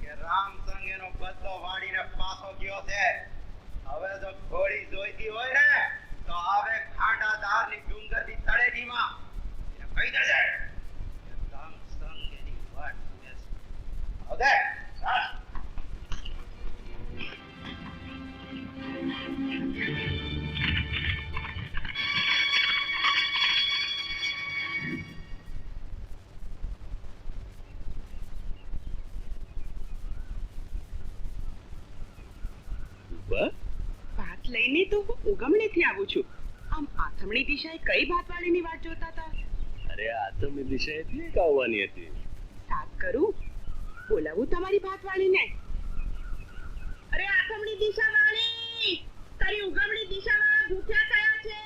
કે રામસંગ એનો બદલો વાળીને પાછો ગયો છે હવે જો ઘોડી જોઈતી હોય ને તો આવે ખાંડાદારની ડુંગરની તળેટીમાં એને કહી દેજે કે રામસંગ એની વાટ જુએ છે. હવે ચાલ. ભાત લઈને તો હું ઉગમણેથી આવું છું. આમ આથમણી દિશાએ કઈ ભાતવાળીની વાત જોતા હતા? અરે આથમણી દિશા દિશાએથી આવવાની હતી. સાત કરું. બોલાવું તમારી ભાતવાળીને અરે આથમણી દિશાવાળી! તારી ઉગમણી દિશામાં ભૂખ્યા થયા છે.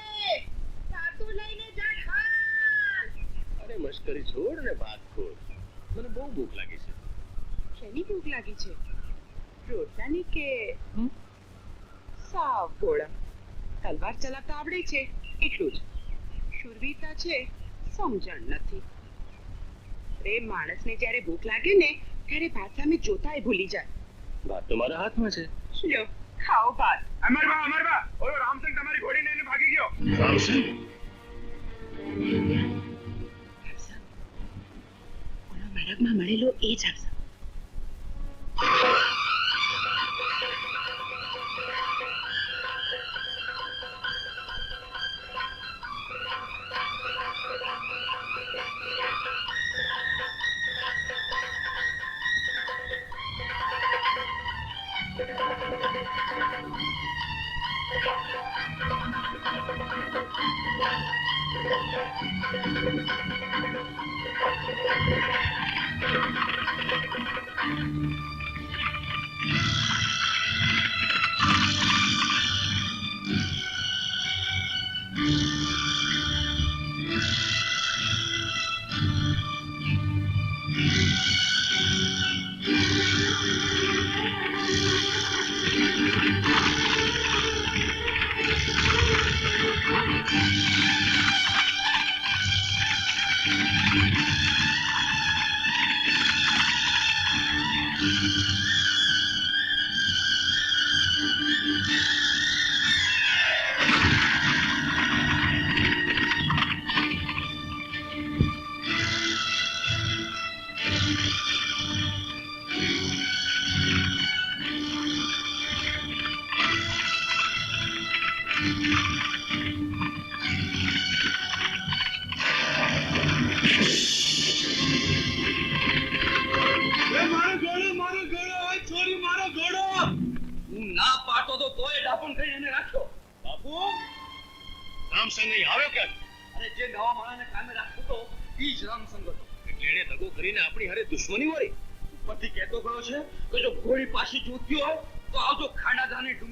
ભાતું લઈને જા ખા અરે મશ્કરી છોડ ને ભાત ખોર. મને બહુ ભૂખ લાગી છે. શેની ભૂખ લાગી છે? રોટલાની કે સાવ ગોળા તલવાર ચલાવતા આવડે છે? એટલું જ. શૂરવીરતા છે? સમજણ નથી. રે માણસને જ્યારે ભૂખ લાગે ને ત્યારે ભાત સામે એ ભૂલી જાય. ભાત તો મારા હાથમાં છે. લ્યો ખાઓ ભાત. અમરબા અમરબા ઓલો રામસિંહ તમારી ઘોડી લઈને ભાગી ગયો. રામસિંહ ઓલો મરગમાં મળેલો એ જ આવશે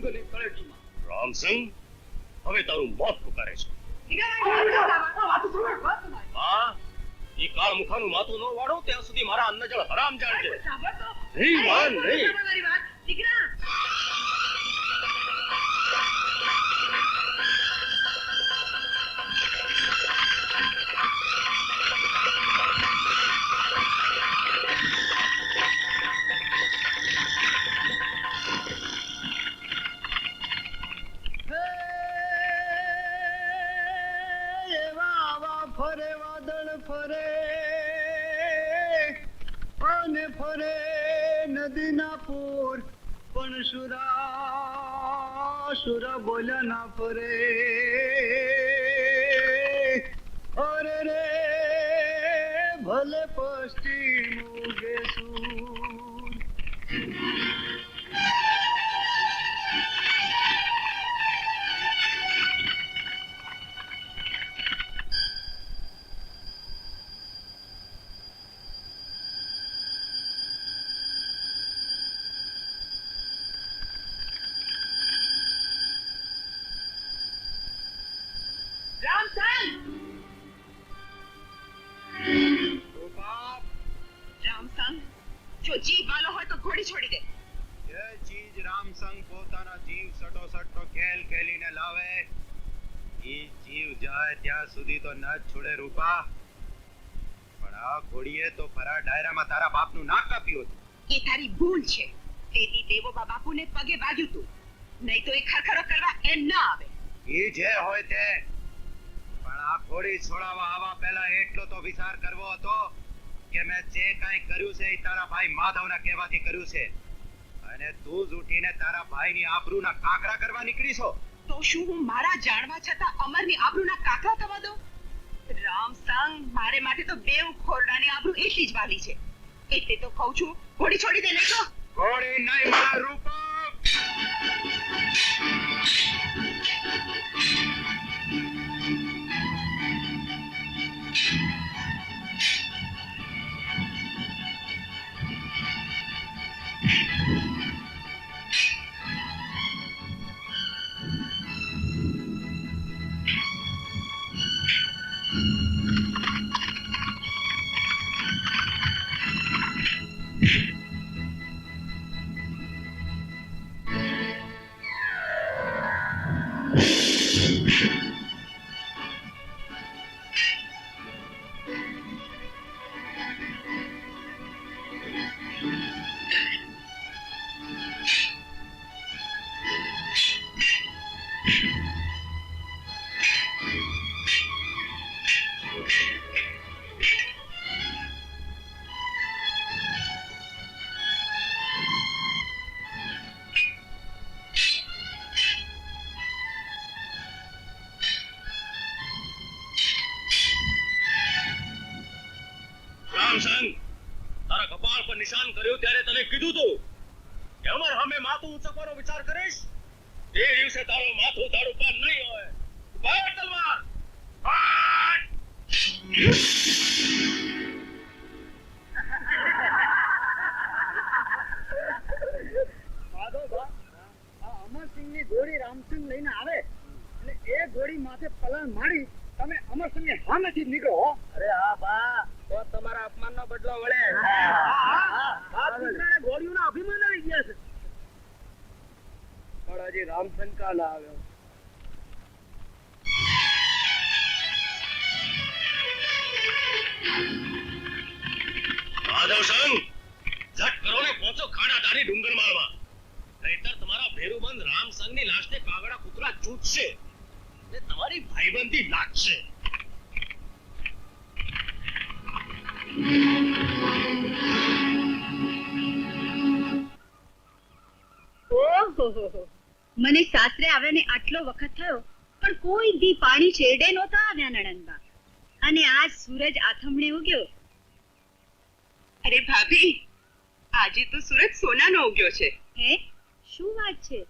ડુંગરની તળેટીમાં રામસિંહ હવે તારું મોત પુકારે છે. હા? એ કાળ મુખાનું માથું ન વાળો ત્યાં સુધી મારા અન્નજળ હરામ જાણજે. નહીં માન નહીં. ફરે, વાદળ ફરે અને ફરે, નદીના પૂર. પણ સુરા સુરા બોલ્યા ના ફરે. અરે રે, ભલે પશ્ચિમ છોડે રૂપા. પણ આ ઘોડીએ તો ફરા ડાયરામાં તારા બાપનું નાક કાપ્યું હતું. એ તારી ભૂલ છે. તેથી દેવો બાપુને પગે ભાગ્યું તું. નહીં તો એ ખરખરો કરવા એમ ન આવે. એ જે હોય તે. પણ આ ઘોડી છોડાવા આવા પહેલા એટલો તો વિચાર કરવો હતો કે મેં જે કાંઈ કર્યું છે એ તારા ભાઈ માધવના કહેવાથી કર્યું છે. અને તું જ ઉઠીને તારા ભાઈની આબરૂના કાકરા કરવા નીકળી છો તો શું હું મારા જાણવા છતાં અમરની આબરૂના કાકરા થવા દઉં? રામ સંગ, મારે માટે તો બેઉ ખોરડાની આબરૂ એટલી જ વાલી છે. એટલે તો કહું છું, ઘોડી છોડી દે નહીં તો ઘોડી નહીં મારા રૂપા. અમરસિંહની ઘોડી રામસિંહ લઈને આવે. એટલે એ ઘોડી માથે પલાણ મારી તમે સામેથી જ નીકળો અરે હા બા તો તમારા અપમાનનો બદલો વળે આ ના અભિમાન આવી ગયા છે. પણ હજી રામસિંહ કાલ આવ્યો. માળમાં નહીતર તમારા ભેરુબંધ રામ સંગની લાશને કાગડા કૂતરા ચૂંટશે ને તમારી ભાઈબંધી લાગશે. મને સાસરે આવ્યાને આટલો વખત થયો, પણ કોઈ દી પાણી છેડે નહોતા આવ્યા નણંદબા અને આજ સૂરજ આથમણે ઉગ્યો. અરે ભાભી આજે તો સુરત સોનાનો ઉગ્યો છે. હે? શું વાત છે?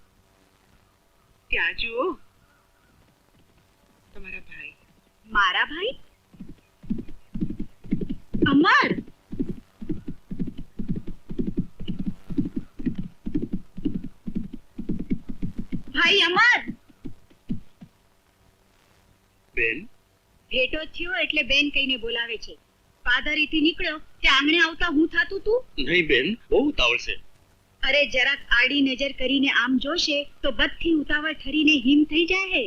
ત્યાં જુઓ. તમારા ભાઈ. મારા ભાઈ? અમર! ભાઈ અમર! બેન? ભેટો થયો એટલે બેન કહીને બોલાવે છે. પાદરીથી નીકળ્યો તે આંગણે આવતા હું થાતું તું? નહીં બેન બહુ ઉતાવળ છે અરે જરાક આડી નજર કરીને આમ જોશે તો બધી ઉતાવળ ઠરીને હિમ થઈ જાય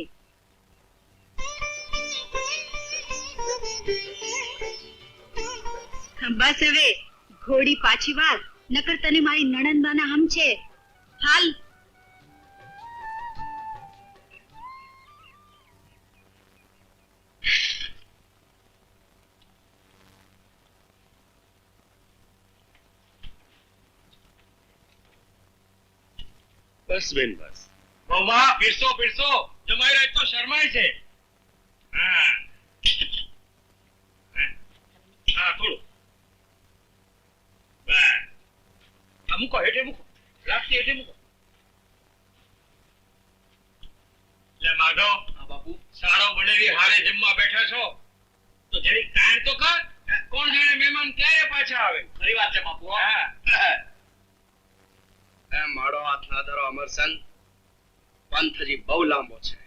બસ હવે ઘોડી પાછી વાર નકર તને મારી નણંદાના હમ છે. હાલ બસ બેન બસ. બહુમા પીરસો પીરસો. જમાઈ રહે તો શરમાય છે. હા. હા. થોડું. બસ. આ મૂકો હેઠે મૂકો. લાગતી હેઠે મૂકો. લે માધવ. હા બાપુ. સારો બનેલી હારે જમવા બેઠા છો. તો જરી કાંઈ તો કર. કોણ જાણે મહેમાન ક્યારે પાછા આવે? ખરી વાત છે બાપુ હા. મારો હાથ ના ધરો અમરસંગ પંથ હજી બહુ લાંબો છે.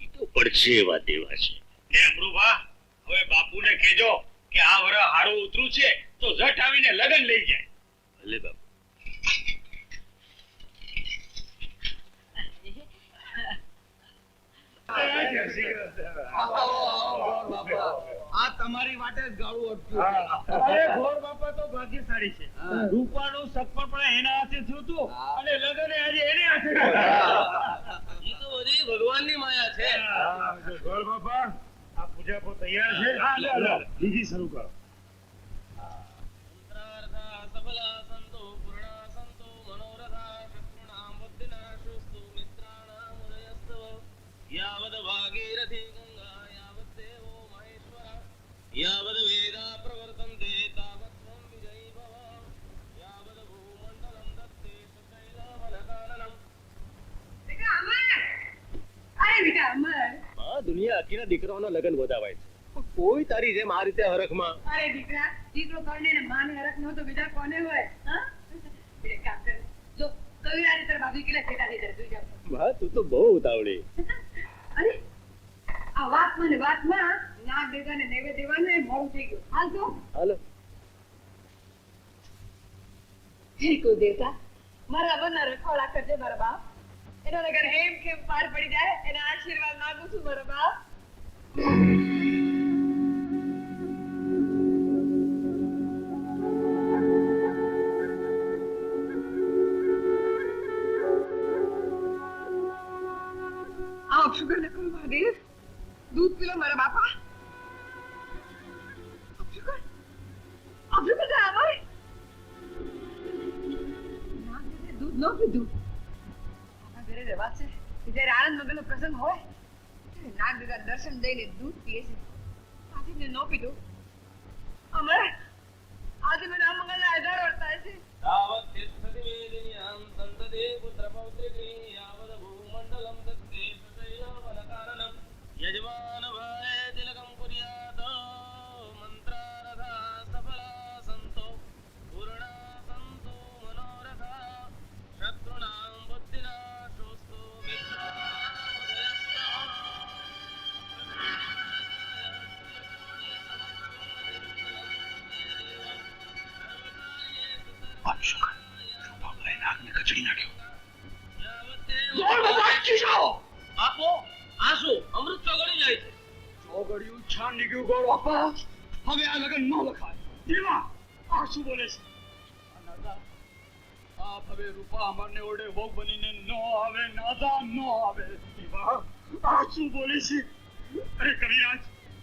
એ તો પડશે એવા દેવા છે. ને અમરુભા હવે બાપુને કહેજો કે આ વર હારું ઉતરું છે તો ઝટ આવીને લગન લઈ જાય. ભલે બાપુ. હા આ તમારી માટે જ ગાળું અટક્યું. અરે ગોળ બાપા તો ભાગ્યશાળી છે. રૂપાળું સફળ પણ એના હાથે થયું હતું અને લગન આજે એને હાથે એ તો બધી ભગવાનની માયા છે. ગોળ બાપા આ પૂજા પર તૈયાર છે? બીજી શરૂ કરો. દુનિયા આખીના દીકરાઓના લગ્ન વધાવાય છે. કોઈ તારી જેમ આ રીતે હરખમાં અરે દીકરા દીકરો કરને ને માને હરખ નો તો બીજા કોને હોય હા? કામ કર. જો બાબી કેટલા છેટા થઈ જાય તું તું તો બહુ ઉતાવળી. અરે આ વાતમાં ને વાતમાં નાગ નૈવેદ્ય દેવાનું એ મોડું થઈ ગયું. હાલ તો. હાલો. હે કુલદેવતા મારા વનના રખોડા કરજે મારા બાપ. એના લગન હેમ ખેમ પાર પડી જાય એના આશીર્વાદ માંગુ છું મારા બાપ. ગળી ચોગડિયું છાન નીકળ્યું ગોળ બાપા હવે આ લગન ન લખાય. દીવા આ શું બોલે છે? આપ હવે રૂપા અમરને ઓડે વહુ બનીને ન આવે, નાદા ન આવે. દીવા આ શું બોલે છે? અરે કવિરાજ,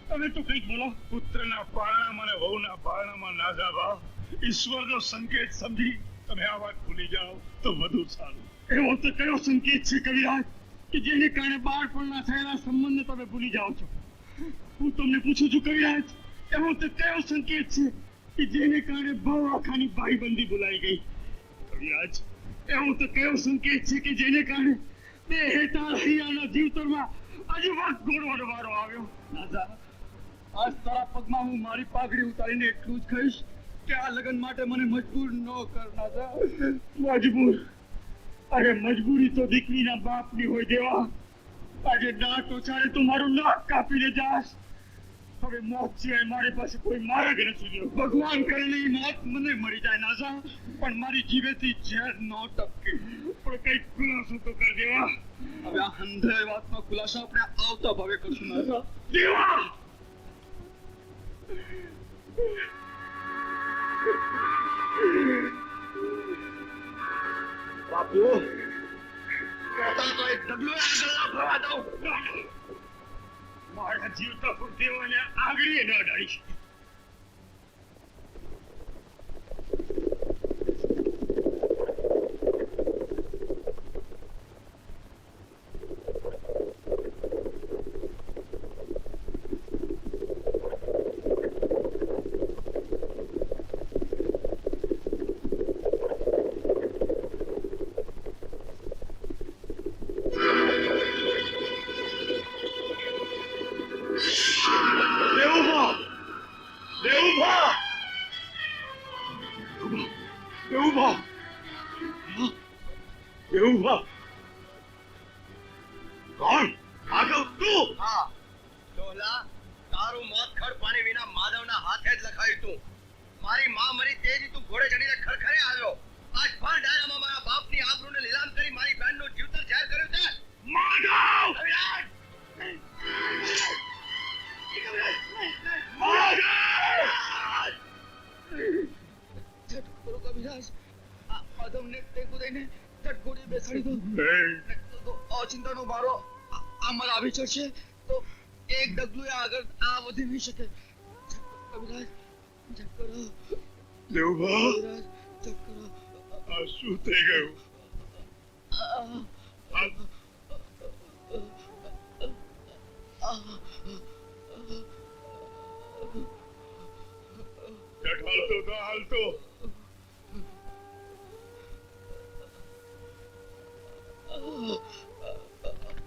તમે તો કંઈક બોલો. પુત્રના પારણામાં અને વહુના પારણામાં નાદા બા. ઈશ્વરનો સંકેત સમજી તમે આ વાત ભૂલી જાઓ તો વધુ સારું. એવો તો કયો સંકેત છે કવિરાજ? કે જેને કારણે બાળપણના થયેલા સંબંધને તમે ભૂલી જાઓ છો? હું તમને પૂછું છું, કવિરાજ, એવો તો કયો સંકેત છે કે જેને કારણે બહુ આખાની ભાઈબંધી ભૂલાઈ ગઈ? કવિરાજ, એવો તો કયો સંકેત છે કે જેને કારણે બે હેતા હૈયાના જીવતરમાં આજે વાત ગોળવાનો વારો આવ્યો? રાજા આજ તારા પગમાં હું મારી પાઘડી ઉતારીને એટલું જ કહીશ કે આ લગ્ન માટે મને મજબૂર ન કર રાજા મજબૂર અરે મજબૂરી તો દીકરીના બાપની હોય દેવા. આજે ના તો ચાલે તું મારું નાક કાપીને જાસ હવે મોત સિવાય મારી પાસે કોઈ માર્ગ નથી ભગવાન કરે ને ઈ મોત મને મળી જાય નાઝા પણ મારી જીવેથી ઝેર ન ટપકે. પણ કંઈક ખુલાસો તો કરી દેવા. હવે આ હંધાય વાતનો ખુલાસો આપણે આવતા ભાવે કરશું નાઝા દેવા! બાપુ કહેતા તો એક આગળ મારા જીવતા દેવાને આગળીએ ન અડાડીશ જશે તો એક ડગલું આગળ આ વધી નહીં શકે. કવિરાજ જપ દેવભા કવિરાજ આ શું થઈ ગયું? હાલતો ના હાલતો.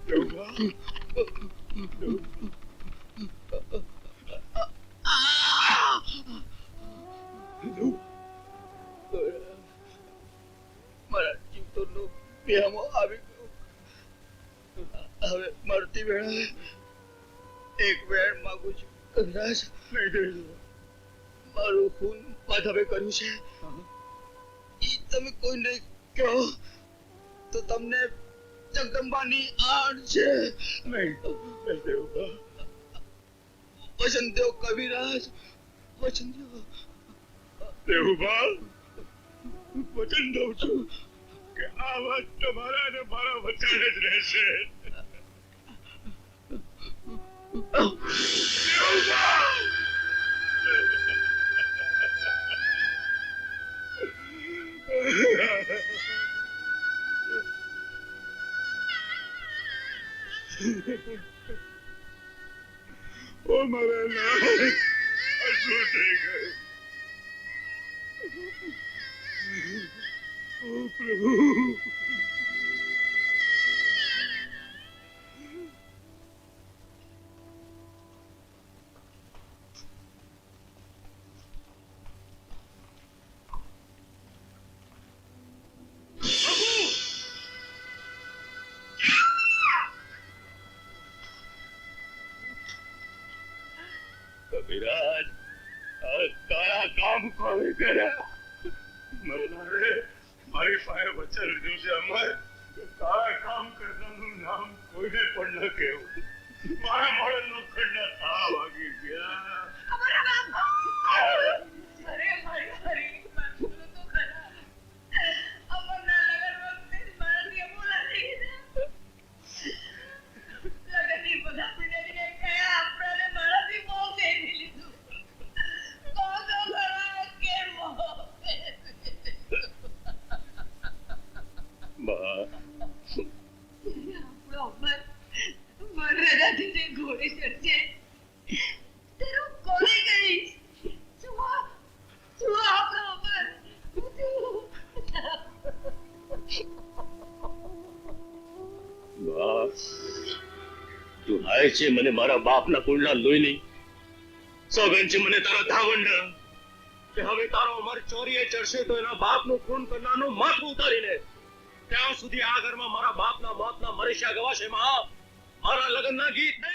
દેવભા મારા જીવતરનો બેહમો આવી ગયો. હવે મરતી વેળાએ એક વેણ માંગુ છું. દેવભા મારું ખૂન માધવે કર્યું છે. એ તમે કોઈને કહો તો તમને જગદંબાની આડ છે. વચન કવિરાજ વચન દેવ. વચન દઉં છું કે આ વાત તમારા અને મારા વચ્ચે જ રહેશે. દેવભા! ઓ મારા આ શું થઈ ગયું ઓ પ્રભુ કવિરાજ આ કામ કોણે કર્યા? મરનારે મારી પાસે વચન લીધું છે અમર. તારા કામ કરનારનું નામ કોઈને પણ ન કહેવું. મારા મોડે લોખંડના તાવ વાગી ગયા. છે મને મારા બાપના કુળના લોહીની સોગન છે મને તારા ધાવંડ. કે હવે તારો અમર ચોરીએ ચડશે તો એના બાપનું ખૂન કરનારનું માથું ઉતારીને ત્યાં સુધી આ ઘરમાં મારા બાપના મોતના મરીશા ગવાશે માં. મારા લગ્નના ગીત નહીં